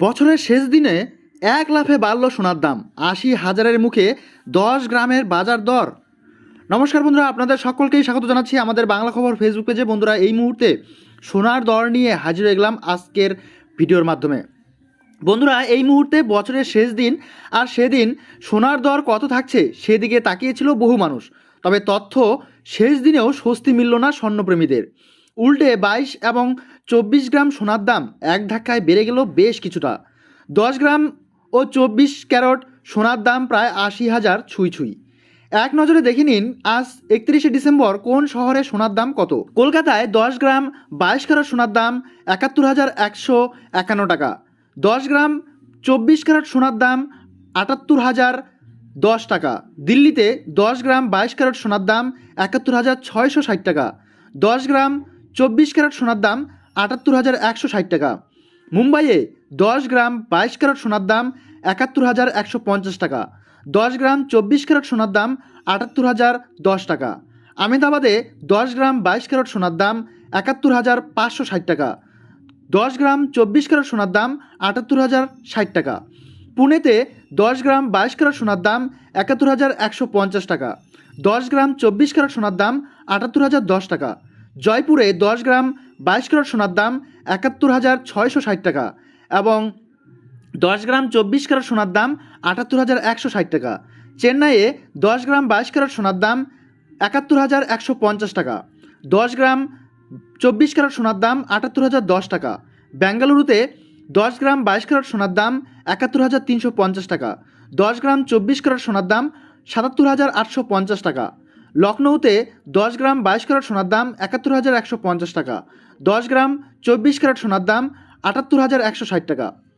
বছরের শেষ দিনে এক লাফে বাড়ল সোনার দাম। আশি হাজারের মুখে দশ গ্রামের বাজার দর। নমস্কার বন্ধুরা, আপনাদের সকলকেই স্বাগত জানাচ্ছি আমাদের বাংলা খবর ফেসবুক পেজে। বন্ধুরা, এই মুহূর্তে সোনার দর নিয়ে হাজির হয়ে গেলাম আজকের ভিডিওর মাধ্যমে। বন্ধুরা, এই মুহূর্তে বছরের শেষ দিন আর সেদিন সোনার দর কত থাকছে সেদিকে তাকিয়েছিল বহু মানুষ। তবে তথ্য শেষ দিনেও স্বস্তি মিলল না স্বর্ণপ্রেমীদের। উল্টে বাইশ এবং চব্বিশ গ্রাম সোনার দাম এক ধাক্কায় বেড়ে গেল বেশ কিছুটা। দশ গ্রাম ও চব্বিশ ক্যারট সোনার দাম প্রায় আশি হাজার ছুঁই ছুঁই। এক নজরে দেখে নিন, আজ একত্রিশে ডিসেম্বর কোন শহরে সোনার দাম কত? কলকাতায় দশ গ্রাম বাইশ ক্যারট সোনার দাম একাত্তর হাজার একশো একান্ন টাকা। দশ গ্রাম চব্বিশ ক্যারট সোনার দাম আটাত্তর হাজার দশ টাকা। দিল্লিতে দশ গ্রাম বাইশ ক্যারট সোনার দাম একাত্তর হাজার ছয়শো ষাট টাকা। দশ গ্রাম চব্বিশ ক্যারট সোনার দাম আটাত্তর হাজার একশো ষাট টাকা। মুম্বাইয়ে দশ গ্রাম বাইশ ক্যারট সোনার দাম একাত্তর হাজার একশো পঞ্চাশ টাকা। দশ গ্রাম চব্বিশ ক্যারট সোনার দাম আটাত্তর হাজার দশ টাকা। আমেদাবাদে দশ গ্রাম বাইশ ক্যারট সোনার দাম একাত্তর হাজার পাঁচশো ষাট টাকা। দশ গ্রাম চব্বিশ ক্যারট সোনার দাম আটাত্তর হাজার ষাট টাকা। পুনেতে দশ গ্রাম বাইশ ক্যারট সোনার দাম একাত্তর হাজার একশো পঞ্চাশ টাকা। দশ গ্রাম চব্বিশ ক্যারট সোনার দাম আটাত্তর হাজার দশ টাকা। জয়পুরে দশ গ্রাম, বাইশ ক্যারট সোনার দাম একাত্তর হাজার ছয়শো ষাট টাকা এবং দশ গ্রাম, চব্বিশ ক্যারট সোনার দাম আটাত্তর হাজার একশো ষাট টাকা। চেন্নাইয়ে দশ গ্রাম, বাইশ ক্যারট সোনার দাম একাত্তর হাজার একশো পঞ্চাশ টাকা। দশ গ্রাম, চব্বিশ ক্যারট সোনার দাম আটাত্তর হাজার দশ টাকা। বেঙ্গালুরুতে দশ গ্রাম, বাইশ ক্যারট সোনার দাম একাত্তর হাজার তিনশো পঞ্চাশ টাকা। দশ গ্রাম, চব্বিশ ক্যারট সোনার দাম সাতাত্তর হাজার আটশো পঞ্চাশ টাকা। লখনৌতে দশ গ্রাম বাইশ ক্যারেট সোনার দাম একাত্তর হাজার একশো পঞ্চাশ টাকা, দশ গ্রাম চব্বিশ ক্যারেট সোনার দাম আটাত্তর হাজার একশো ষাট টাকা।